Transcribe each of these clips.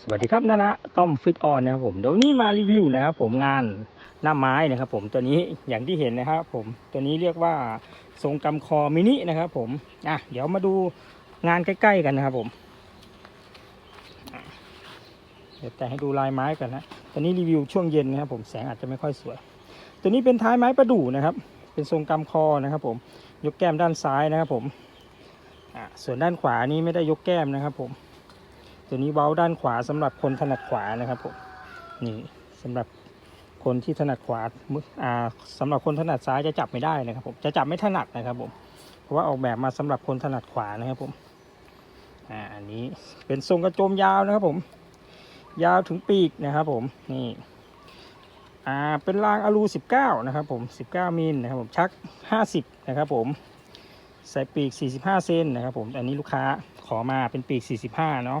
สวัสดีครับนะนะต้อมฟิตออนนะครับผมเดี๋ยวนี้มารีวิวนะครับผมงานหน้าไม้นะครับผมตัวนี้อย่างที่เห็นนะครับผมตัวนี้เรียกว่าทรงกำคอมินินะครับผมอะเดี๋ยวมาดูงานใกล้ ๆ กันนะครับผมเดี๋ยวแต่ให้ดูลายไม้กันนะตัวนี้รีวิวช่วงเย็นนะครับผมแสงอาจจะไม่ค่อยสวย ตัวนี้เป็นท้ายไม้ประดู่นะครับ เป็นทรงกำคอนะครับผมยกแก้มด้านซ้ายนะครับผมอะส่วนด้านขวานี้ไม่ได้ยกแก้มนะครับผม ตัวนี้เว้าด้านขวาสำหรับคนถนัดขวานะครับผมนี่สำหรับคนที่ถนัดขวาอ่าสำหรับคนถนัดซ้ายจะจับไม่ได้นะครับผมจะจับไม่ถนัดนะครับผมเพราะว่าออกแบบมาสำหรับคนถนัดขวานะครับผมอ่าอันนี้เป็นทรงกระโจมยาวนะครับผม ยาวถึงปีกนะครับผมนี่อ่าเป็นรางอลู 19 นะครับผม 19 มิลนะครับผมชัก 50 นะครับผมใส่ปีก 45 เซนนะครับผม อันนี้ลูกค้าขอมาเป็นปีก 45 เนาะ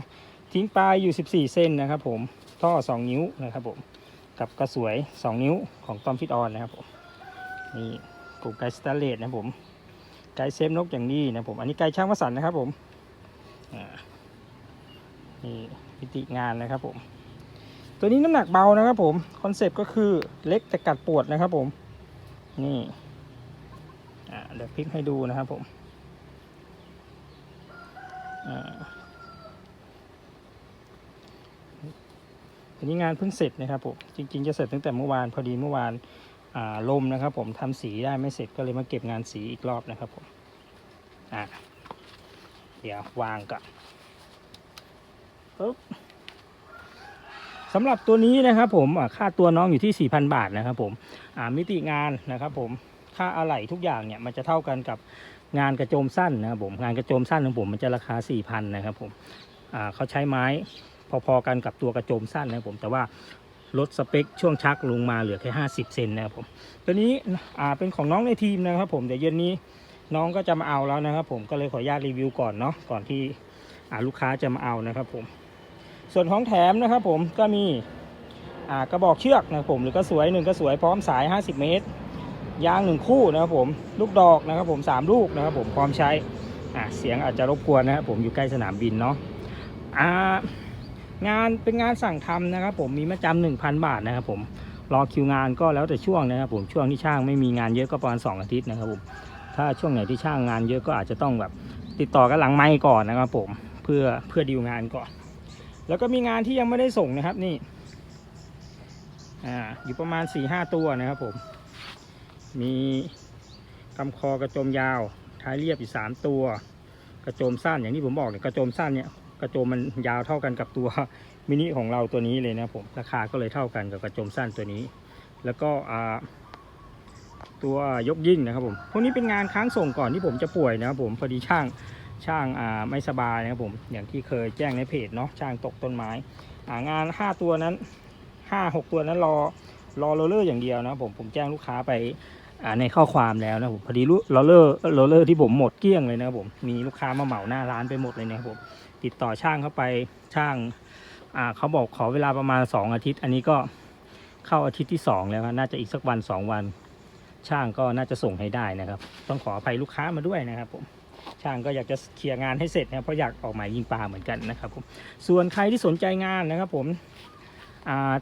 ทิ้งปลายอยู่ 14 เส้นนะครับผมท่อ 2 นิ้วนะครับผมกับกระสวย 2 นิ้วของตอมฟิตออนนะครับผมนี่กลุ่มไกสแตเลสนะผมไกเซฟนกอย่างนี้นะผมอันนี้ไกช่างวสันนะครับผมนี่พิติงานนะครับผม ตัวนี้น้ำหนักเบานะครับผมคอนเซปต์ก็คือเล็กแต่กัดปวดนะครับผมนี่เดี๋ยวพลิกให้ดูนะครับผม อันนี้งานเพิ่งเสร็จนะครับผมจริง ๆ จะเสร็จตั้งแต่เมื่อวานพอดีเมื่อวานลมนะครับ ผมทำสีได้ไม่เสร็จก็เลยมาเก็บงานสีอีกรอบนะครับผมอ่าเดี๋ยววางก่อนปึ๊บสำหรับตัวนี้นะครับผมค่าตัวน้องอยู่ที่ 4,000 บาทนะครับผมมิติงานนะครับผมค่าอะไหล่ทุกอย่างเนี่ยมันจะเท่ากันกับงานกระโจมสั้นนะครับผมงานกระโจมสั้นของผมมันจะราคา 4,000 นะครับผมเขาใช้ไม้ พอๆกันกับตัวกระโจมสั้นนะครับผมแต่ว่าลดสเปคช่วงชักลงมาเหลือแค่ 50 เซนนะครับผมตัวนี้อ่าเป็นของน้องในทีมนะครับผมเดี๋ยวเย็นนี้น้องก็จะมาเอาแล้วนะครับผมก็เลยขออนุญาตรีวิวก่อนเนาะก่อนที่อ่าลูกค้าจะมาเอานะครับผมส่วนของแถมนะครับผมก็มีอ่ากระบอกเชือกนะครับผมหรือกระสวยหนึ่งกระสวยพร้อมสาย 50 เมตร ยางหนึ่งคู่นะครับผมลูกดอกนะครับผมสามลูกนะครับผมพร้อมใช้อ่าเสียงอาจจะรบกวนนะครับผมอยู่ใกล้สนามบินเนาะอ่า งานเป็นงานสั่งทำนะครับ ผมมีมาจำหนึ่งพันบาทนะครับ ผมรอคิวงานก็แล้วแต่ช่วงนะครับ ผมช่วงที่ช่างไม่มีงานเยอะก็ประมาณสองอาทิตย์นะครับผมถ้าช่วงไหนที่ช่างงานเยอะก็อาจจะต้องแบบติดต่อกันหลังไม้ก่อนนะครับ ผมเพื่อเพื่อดีลงานก่อน แล้วก็มีงานที่ยังไม่ได้ส่งนะครับนี่อ่าอยู่ประมาณ4ี่ห้าตัวนะครับ ผม มีกำคอกระโจมยาว ท้ายเรียบอยู่สามตัว กระโจมสั้นอย่างที่ผมบอกเนี่ยกระโจมสั้นเนี่ย กระโจมมันยาวเท่ากันกับตัวมินิของเราตัวนี้เลยนะผมราคาก็เลยเท่ากันกับกระโจมสั้นตัวนี้ แล้วก็ตัวยกยิ่งนะครับผมพวกนี้เป็นงานค้างส่งก่อนที่ผมจะป่วยนะครับผมพอดีช่างช่างไม่สบายนะครับผมอย่างที่เคยแจ้งในเพจเนาะช่างตกต้นไม้อ่างาน 5 ตัวนั้น 5 6 ตัวนั้นรอรอโรลเลอร์อย่างเดียวนะผมผมแจ้งลูกค้าไปในข้อความแล้วนะผมพอดีโรลเลอร์โรลเลอร์ที่ผมหมดเกลี้ยงเลยนะครับผมมีลูกค้ามาเหมาหน้าร้านไปหมดเลยนะครับผม ติดต่อช่างเข้าไปช่างอ่าเขาบอกขอเวลาประมาณ 2 อาทิตย์ อันนี้ก็เข้าอาทิตย์ที่ 2 แล้วน่าจะอีกสักวัน 2 วัน ช่างก็น่าจะส่งให้ได้นะครับ ต้องขออภัยลูกค้ามาด้วยนะครับผมช่างก็อยากจะเคลียร์งานให้เสร็จนะเพราะอยากออกหมายยิงปลาเหมือนกันนะครับผมส่วนใครที่สนใจงานนะครับผม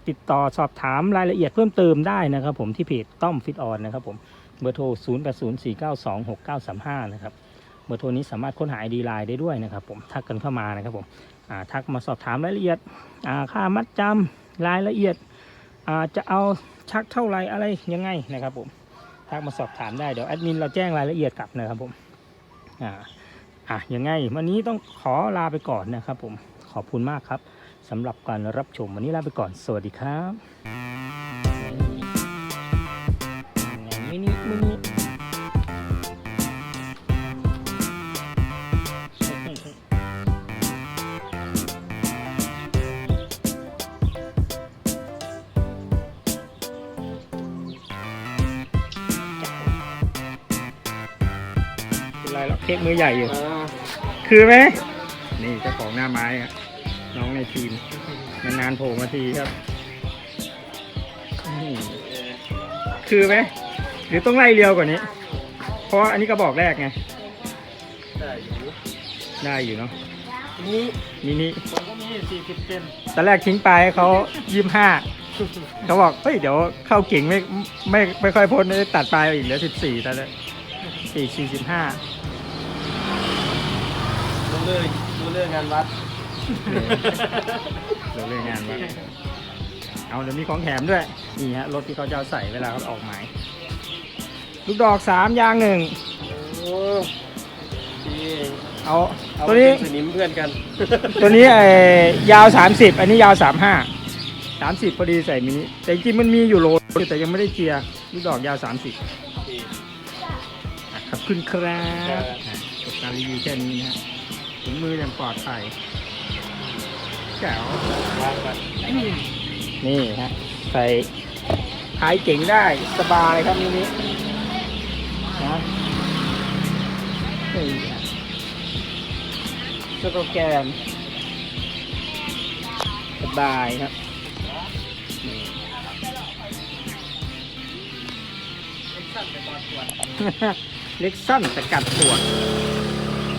ติดต่อสอบถามรายละเอียดเพิ่มเติมได้นะครับผมที่เพจต้อมฟิตออนนะครับผมเบอร์โทร 0 8 0 4 9 2 6 9 3 5 นะครับ เบอร์โทรนี้สามารถค้นหา ID ไลน์ได้ด้วยนะครับผมทักกันเข้ามานะครับผมทักมาสอบถามรายละเอียดค่ามัดจำรายละเอียดจะเอาชักเท่าไหรอะไรยังไงนะครับผมทักมาสอบถามได้เดี๋ยวแอดมินเราแจ้งรายละเอียดกลับนะครับผมอ่าอะยังไง วันนี้ต้องขอลาไปก่อนนะครับผมขอบคุณมากครับสำหรับการรับชมวันนี้ลาไปก่อนสวัสดีครับมินิมินิ เป็นไรหรอกเค้กมือใหญ่อยู่ คือไหม นี่เจ้าของหน้าไม้อะน้องในทีมนานๆโผล่มาทีครับนี่คือไหม หรือต้องไล่เรียวกว่านี้ เพราะว่าอันนี้กระบอกแรกไง ได้อยู่ได้อยู่เนาะนี้มินิผมก็มีสี่สิบเซนตอนแรกทิ้งไปให้เขายี่ห้าเขาบอกเฮ้ยเดี๋ยวเข้าเก่งไม่ไม่ไม่ค่อยพ้นเลยตัดปลายอีกเหลือสิบสี่ตอนนี้ สี่สี่สิบห้าดูเลยดูเรื่องงานวัด เราเรื่องงานมาเอาเดี๋ยวมีของแถมด้วย นี่ฮะรถที่เขาจะเอาใส่เวลาเขาออกหมาย ลูกดอกสามยางหนึ่งโอ้ดีเอา เอาตัวนี้ เป็นสนิมเพื่อนกัน ตัวนี้ไอ้ยาวสามสิบอันนี้ยาวสามห้าสามสิบพอดีใส่มินิแต่จริงๆมันมีอยู่โลนึงแต่ยังไม่ได้เจียร์ลูกดอกยาวสามสิบขอบ คุณครับอะจบการรีวิวแค่นี้นะฮะถุงมืออย่างปลอดภัยแจ๋ววางก่อนนี่ฮะใส่ท้ายเก่งได้สบายครับมินินะนี่ฮะสโลแกนสบายครับนี่ เล็กสั้นแต่กัดปวจ